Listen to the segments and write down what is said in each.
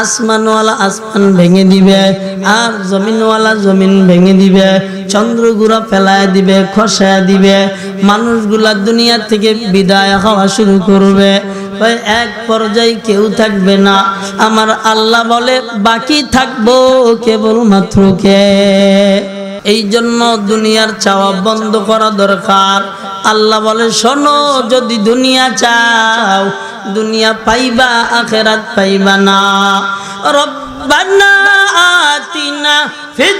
আসমানওয়ালা আসমান ভেঙে দিবে, আর জমিনওয়ালা জমিন ভেঙে দিবে, চন্দ্রগুড়া ফেলায় দিবে, খসায় দিবে, মানুষগুলা দুনিয়া থেকে বিদায় হওয়া শুরু করবে। এক পর্যায়ে কেউ থাকবে না। আমার আল্লাহ বলে, বাকি থাকব কেবলমাত্র কে? এই জন্য দুনিয়ার চাওয়া বন্ধ করা দরকার। আল্লাহ বলে শোনো যদি দুনিয়া চাও দুনিয়া পাইবা আখেরাত পাইবা না। রব্বানা আতিনা ফিদ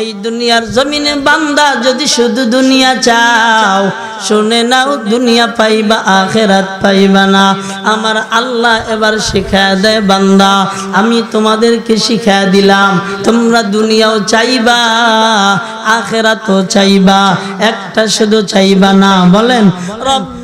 এই দুনিয়ার জমিনে বান্দা যদি শুধু দুনিয়া চাও, শুনে নাও দুনিয়া পাইবা, আখেরাত পাইবা না। আমার আল্লাহ এবার শিখা দেয়, বান্দা, আমি তোমাদেরকে শিখা দিলাম, তোমরা দুনিয়াও চাইবা, আখেরাতও চাইবা, একটা শুধু চাইবা না, বলেন রব্বানা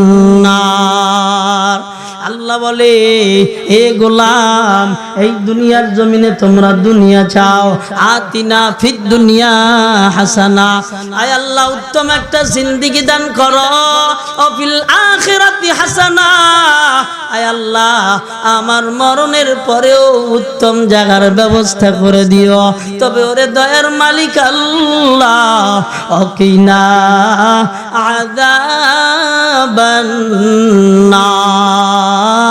বলে, এ গোলাম, এই দুনিয়ার জমিনে তোমরা দুনিয়া চাও। আতিনা ফিদ দুনিয়া হাসানা। আয় আল্লাহ, উত্তম একটা জিন্দিগি দান করো। অফিল আখিরাতি হাসানা। আয় আল্লাহ, আমার মরণের পরেও উত্তম জায়গার ব্যবস্থা করে দিও। তবে ওরে দয়ার মালিক আল্লাহ, অকিনা আদাবান নার।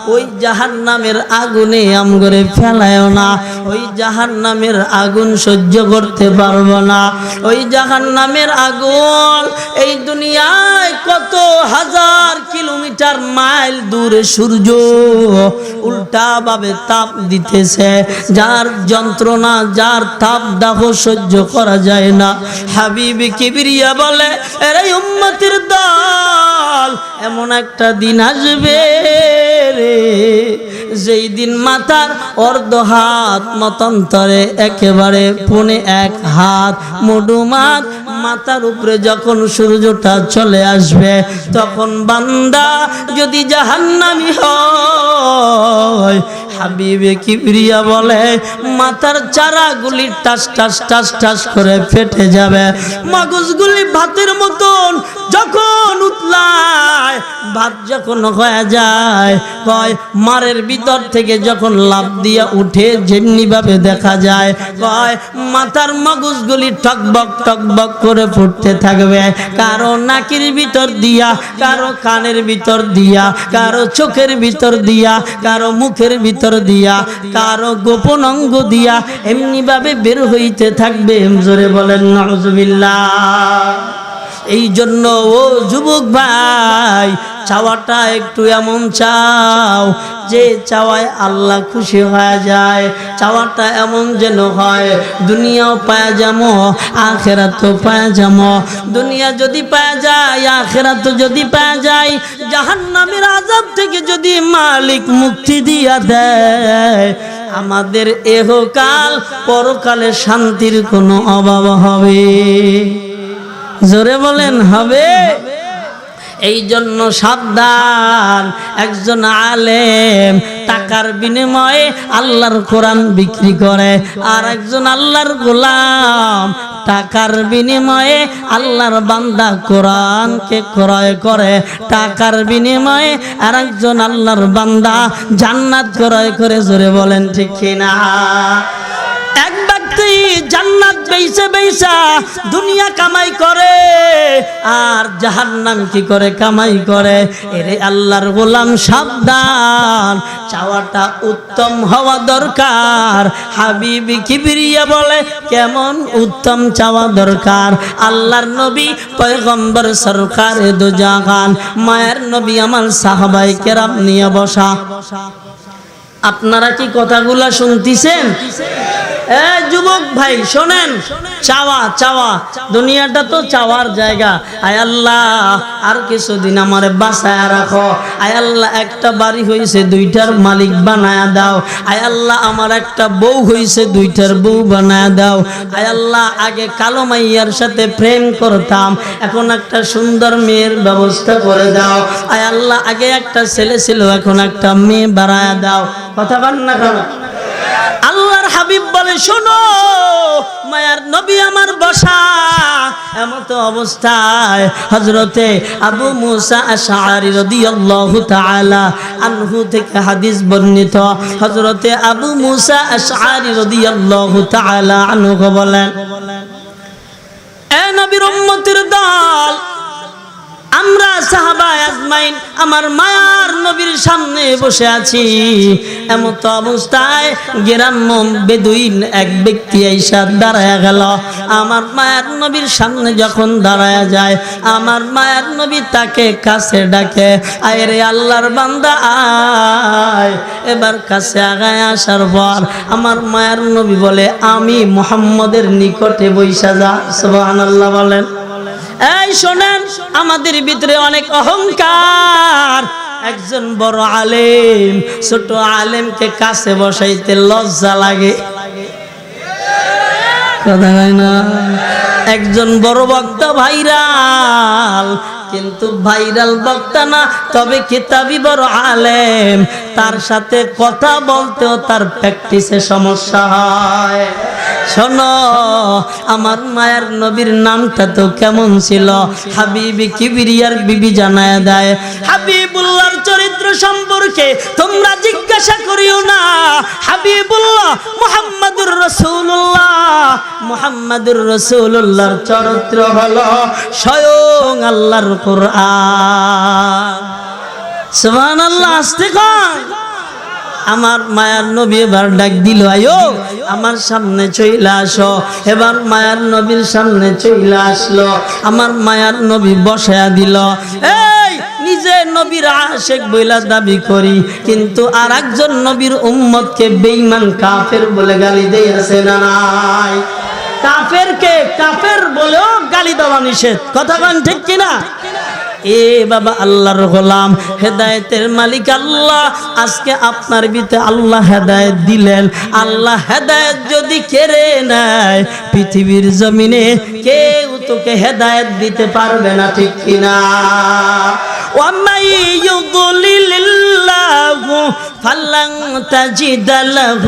ওই জাহান নামের আগুনে আমগরে ফেলায়ও না, ওই জাহান নামের আগুন সহ্য করতে পারব না। ওই জাহান নামের আগুন এই দুনিয়ায় কত হাজার কিলোমিটার মাইল দূরে সূর্য উল্টা ভাবে তাপ দিতেছে, যার যন্ত্রণা, যার তাপ দাহ সহ্য করা যায় না। হাবিবি কিবরিয়া বলে এরাই উম্মতির দল, এমন একটা দিন আসবে রে। যেই দিন মাথার অর্ধ হাত মতান্তরে একেবারে পুনে এক হাত মডুমাত মাথার উপরে যখন সূর্যটা চলে আসবে, তখন বান্দা যদি জাহান্নামি হয়, হাবিবে কিবরিয়া বলে মাথার চারাগুলি টাস টাস টাস টাস করে ফেটে যাবে। মগজগুলি ভাতের মতন যখন উতলায়, ভাত যখন হয়ে যায়, কয়, মারের ভিতর থেকে যখন লাভ দিয়া উঠে যেমনি ভাবে দেখা যায়, কয়, মাথার মগজগুলি টকবক টকবক করে ফুটতে থাকবে। কারও নাকির ভিতর দিয়া, কারও কানের ভিতর দিয়া, কারও চোখের ভিতর দিয়া, কারও মুখের ভিতর দিয়া, কারও গোপন অঙ্গ দিয়া এমনি ভাবে বের হইতে থাকবে। জোরে বলেন নজবিল্লা এই জন্য ও যুবক ভাই, চাওয়াটা একটু এমন চাও যে চাওয়ায় আল্লাহ খুশি হয়ে যায়। চাওয়াটা এমন যেন হয়, দুনিয়াও পায়া যাব আখেরাতও পায়া যাব দুনিয়া যদি পায়া যায় আখেরাত যদি পায়া যায়, জাহান্নামের আজাব থেকে যদি মালিক মুক্তি দিয়া দেয়, আমাদের এহকাল পরকালে শান্তির কোনো অভাব হবে। জোরে বলেন, হবে। এই জন্য সাবধান, একজন আলেম টাকার বিনিময়ে আল্লাহর কোরআন বিক্রি করে, আর একজন আল্লাহর গোলাম টাকার বিনিময়ে আল্লাহর বান্দা কোরআনকে ক্রয় করে, টাকার বিনিময়ে আর একজন আল্লাহর বান্দা জান্নাত ক্রয় করে, জোরে বলেন ঠিক কিনা? এক জান্নাত বেইছে বেইসা দুনিয়া কামাই করে, আর জাহান্নাম কি করে কামাই করে? এরে আল্লাহর গোলাম, সাবধান। চাওয়াটা উত্তম হওয়া দরকার। হাবিবি কিবিরিয়া বলে, কেমন উত্তম চাওয়া দরকার? আল্লাহর নবী পয়গম্বর সরকার দু জাহান মায়ের নবী আমার সাহাবাই কেরাম নিয়ে বসা। আপনারা কি কথাগুলা শুনতেছেন? যুবক ভাই, শোনেন। চাওয়া চাওয়া। দুনিয়াটা তো চাওয়ার জায়গা। আয় আল্লাহ, আর কিছুদিন আমার বাসায় রাখো। আয় আল্লাহ, একটা বাড়ি হয়েছে দুইটার মালিক বানায়া দাও। আয় আল্লাহ, আমার একটা বউ হয়েছে দুইটার বউ বানায় দাও। আয় আল্লাহ, আগে কালো মাইয়ার সাথে প্রেম করতাম। এখন একটা সুন্দর মেয়ের ব্যবস্থা করে দাও। আয় আল্লাহ, আগে একটা ছেলে ছিল, এখন একটা মেয়ে বাড়ায়া দাও। কথা বল না হাবিব বলে, শোনো, মায়ার নবী আমার বসা। এমত অবস্থায় হজরতে আবু মুসা আশারি রাদিয়াল্লাহু তাআলা আনহু থেকে হাদিস বর্ণিত। হজরতে আবু মুসা আশারি রাদিয়াল্লাহু তাআলা আনহু বলেন, এ নবীর উম্মতের দল আমরা সাহাবা আজমাইন, আমার মায়ার নবীর সামনে বসে আছি। এমত অবস্থায় গ্রাম্য বেদুইন এক ব্যক্তি আইসা দাঁড়ায় গেল। আমার মায়ার নবীর সামনে যখন দাঁড়ায় যায়, আমার মায়ার নবী তাকে কাছে ডাকে, আয় রে আল্লাহর বান্দা, আয়। এবার কাছে আগায় আসার পর আমার মায়ার নবী বলে, আমি মোহাম্মদের নিকটে বৈশা যা। সুবহানাল্লাহ বলেন। এই শোনেন, আমাদের ভিতরে অনেক অহংকার। একজন বড় আলেম, ছোট আলেমকে কাছে বসাইতে লজ্জা লাগে। না? একজন বড় বক্তা ভাইরাল, কিন্তু ভাইরাল বক্তা না, তবে কিতাবি বড় আলেম। তার সাথে কথা বলতেও তার প্র্যাকটিসে সমস্যা হয়। শোনো, আমার মায়ের নবীর নামটা তো কেমন ছিল? হাবিবি কিবিরিয়ার বিবি জানায় দেয়, হাবিবুল্লাহর চরিত্র সম্পর্কে তোমরা জিজ্ঞাসা করিও না। হাবিবুল্লাহ মুহাম্মাদুর রাসূলুল্লাহ, মুহাম্মাদুর রাসূলুল্লাহর চরিত্র হলো স্বয়ং আল্লাহর কোরআন। সুবহানাল্লাহ, আস্তে কর। আমার মায়ার নবী এবার ডাক দিল, আয়ো, আমার সামনে চইলা আসো। এবার মায়ার নবীর সামনে চইলা আসলো। আমার মায়ার নবী বসায়া দিল নিজে নবীর আশেক বইলা দাবি করি, কিন্তু আর একজন নবীর উম্মতকে বেঈমান কাফের বলে গালি দিয়েছে না নাই? কাফেরকে কাফের বলেও গালি দেওয়া নিষেধ। কথা কন ঠিক কিনা? এ বাবা আল্লাহর গোলাম, হেদায়েতের মালিক আল্লাহ। আজকে আপনার বিতে আল্লাহ হেদায়েত দিলেন। আল্লাহ হেদায়েত যদি কেড়ে নেয়, পৃথিবীর জমিনে কেউ তোকে হেদায়েত দিতে পারবে না, ঠিক কিনা? ওয়ামাই ইউদলিল فلن تجد له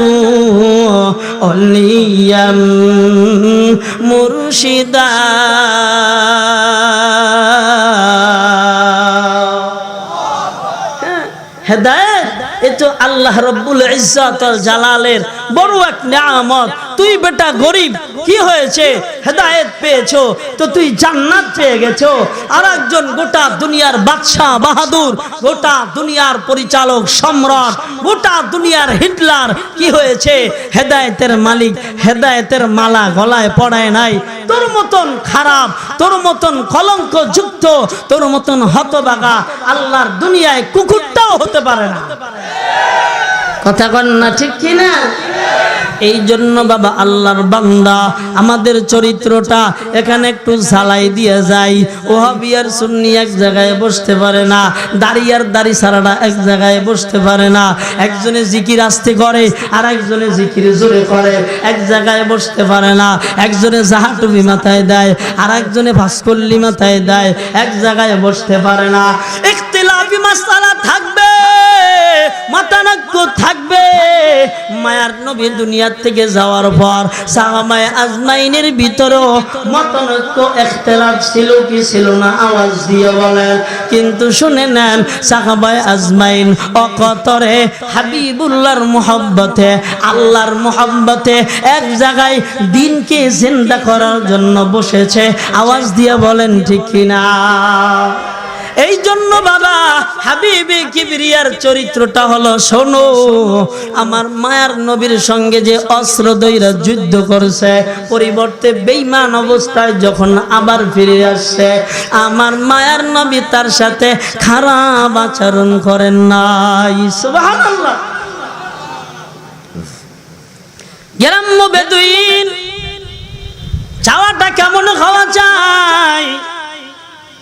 وليا مرشدا হেদায়েত এ আল্লাহ রব্বুল ইজ্জত জালালের বড় এক নিয়ামত। তুই বেটা গরিব, কি হয়েছে? হেদায়েত পেয়েছ, তো তুই জান্নাত পেয়ে গেছো। আর একজন গোটা দুনিয়ার বাদশাহ বাহাদুর, গোটা দুনিয়ার পরিচালক সম্রাট, গোটা দুনিয়ার হিটলার, কি হয়েছে? হেদায়েতের মালিক, হেদায়েতের মালা গলায় পড়ায় নাই। তোর মতন খারাপ, তোর মতন কলঙ্ক যুক্ত তোর মতন হতবাগা আল্লাহর দুনিয়ায় কুকুরটাও হতে পারে না। কথা কন না, ঠিক কিনা? এই জন্য বাবা, আল্লাহর বান্দা, আমাদের চরিত্রটা এখানে একটু ঝালাই দিয়ে যাই। ওহাবিয়ার সুন্নি এক জায়গায় বসতে পারে না দাঁড়িয়ার দাড়ি সারাটা এক জায়গায় বসতে পারে না। একজনে জিকির আসতে করে আর একজনে জিকির জোরে করে, এক জায়গায় বসতে পারে না। একজনে জাহাটুবি মাথায় দেয় আর একজনে ভাস্কল্লি মাথায় দেয়, এক জায়গায় বসতে পারে না। ইখতিলাফি মাসালা থাকবে মাতানক্য থাকবে। মায়ার নবী দুনিয়ার থেকে যাওয়ার পর সাহাবায়ে আজমাইনের ভিতরেও মতানক্য ইখতিলাফ ছিল কি ছিল না আওয়াজ দিয়ে বলেন কিন্তু শুনে নেন সাহাবায়ে আজমাইন অকতরে হাবিবুল্লাহর মোহব্বতে, আল্লাহর মোহব্বতে এক জায়গায় দিনকে জিন্দা করার জন্য বসেছে। আওয়াজ দিয়ে বলেন, ঠিক কিনা? এই জন্য বাবা হাবিবে কিবরিয়ার চরিত্রটা হলো, শোনো, আমার মায়ার নবীর সঙ্গে যে অস্ত্র দৈরা যুদ্ধ করছে, পরিবর্তে বেইমান অবস্থায় যখন আবার ফিরে আসছে, আমার মায়ার নবী তার সাথে খারাপ আচরণ করেন নাই। গ্রাম্য বেদুইন চাওয়াটা কেমন খাওয়া চাই?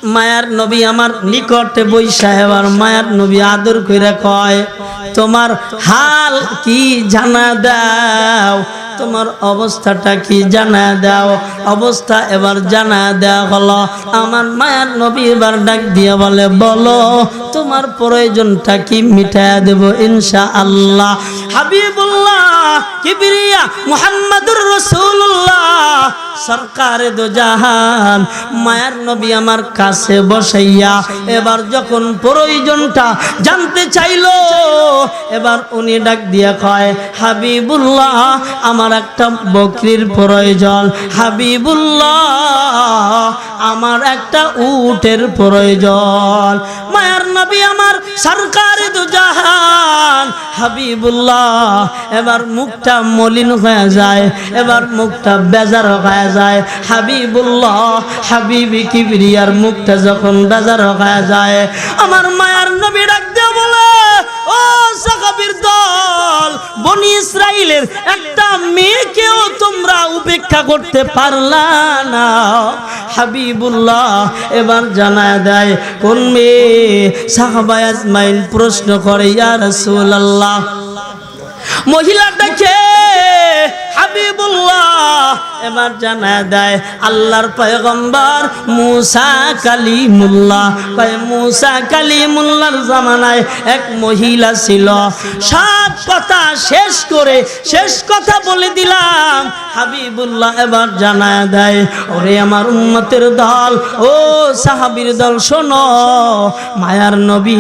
মায়ার নবী আমার নিকটে বৈশা এবার মায়ার নবী আদর করে কয়, তোমার হাল কি জানা দাও? তোমার অবস্থাটা কি জানা দাও? অবস্থা এবার জানা দেওয়া হলো। আমার মায়ার নবী এবার ডাক দিয়ে বলে, বলো, তোমার প্রয়োজনটা কি মিটায়া দেব ইনশা আল্লাহ হাবিবুল্লাহ কিবরিয়া মুহাম্মাদুর রাসূলুল্লাহ সরকারে দো জাহান, মায়ার নবী আমার কাছে বসাইয়া এবার যখন প্রয়োজনটা জানতে চাইলো, এবার উনি ডাক দিয়ে কয়, হাবিবুল্লাহ, আমার একটা বকরির প্রয়োজন। হাবিবুল্লাহ, আমার একটা উটের প্রয়োজন। মায়ার নবী আমার সরকারে দো জাহান। হাবিবুল্লাহ, এবার মুখটা মলিন হয়ে যায়, এবার মুখটা বেজার হয়ে যায়, হাবিবুল্লাহ, হাবিবি কিবরিয়ার মুখটা যখন হয়ে যায়, আমার নবী বলে, ও দল, বনি ইসরাইলের একটা মেয়েকেও তোমরা উপেক্ষা করতে পারলা না। হাবিবুল্লাহ এবার জানায় দেয়, কোন মেয়ে? সাহাবায় আজমাইন প্রশ্ন করে, ইয়া রাসূলুল্লাহ। মহিলাটাকে হাবিবুল্লাহ, এবার জানা দেয় আল্লাহর পয়গম্বর মুসা মুসা জামানায় এক মহিলা ছিল। সব কথা শেষ করে শেষ কথা বলে দিলাম। হাবিবুল্লাহ এবার জানা দেয়, ওরে আমার উম্মতের দল, ও সাহাবীর দল, শোনো। মায়ার নবী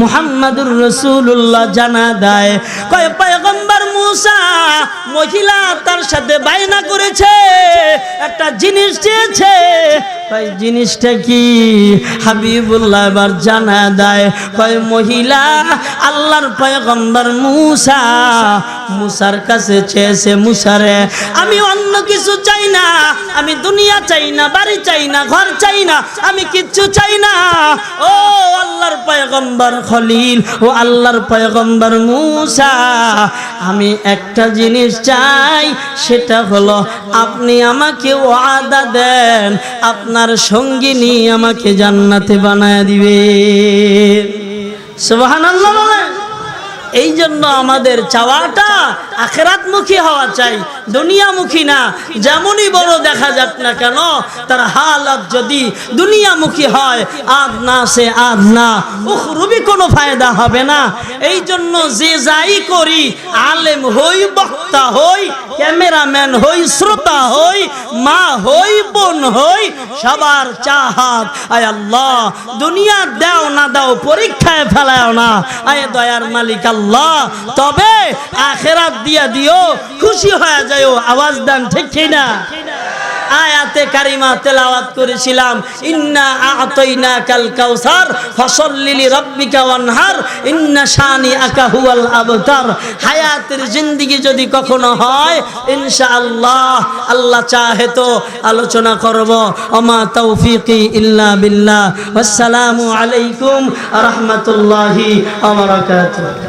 মুহাম্মাদুর রসুল্লাহ জানা দেয়, কয়, পয়গম্বর মুসা, মহিলা তার সাথে বায়না করেছে একটা জিনিস চেয়েছে কয়, জিনিসটা কি? হাবিবুল্লাহ এবার জানা দেয়, কয়, মহিলা, আল্লাহর পয়গম্বর মুসা, মুসার কাছে চেয়েছে মুসারে, আমি অন্য কিছু চাই না, আমি দুনিয়া চাই না, বাড়ি চাই না, ঘর চাই না, আমি কিচ্ছু চাই না। ও আল্লাহর পয়গম্বর খলিল, ও আল্লাহর পয়গম্বর মুসা, আমি একটা জিনিস চাই, সেটা হলো আপনি আমাকে ওয়াদা দেন আপনার সঙ্গিনী আমাকে জান্নাতে বানায় দিবে। সুবহানাল্লাহ। এই জন্য আমাদের চাওয়াটা আখেরাতমুখী হওয়া চাই, দুনিয়ামুখী না। যেমনই বড় দেখা যাক না কেন, তার হালত যদি দুনিয়ামুখী হয় আদ না সে আদ না। উখরুবি কোনো ফায়দা হবে না। এই জন্য যে যাই করি, আলেম হই, বক্তা হই, ক্যামেরাম্যান হই, শ্রোতা হই, মা হই, বোন হই, সবার চাহাত। আয় আল্লাহ, দুনিয়া দাও না দাও, পরীক্ষায় ফেলাও না। আয় দয়ার মালিক আল্লাহ। তবে আখেরাত দিয়া দিও, খুশি হয়ে যাও আওয়াজ দেন, ঠিক কি না আয়াতে কারিমা তেলাওয়াত করেছিলাম, ইন্না আতাইনা কাল কাউসার ফসল্লিলি রব্বিকা ওয়ানহার, ইন্না শানি আকা হুয়াল আবতার। হায়াতের জিন্দেগি যদি কখনো হয়, ইনশাআল্লাহ, আল্লাহ চাহে তো আলোচনা করব। ওমা তৌফিকি ইল্লা বিল্লাহ। আসসালামু আলাইকুম রহমতুল্লাহি ওয়া বারাকাতুহু।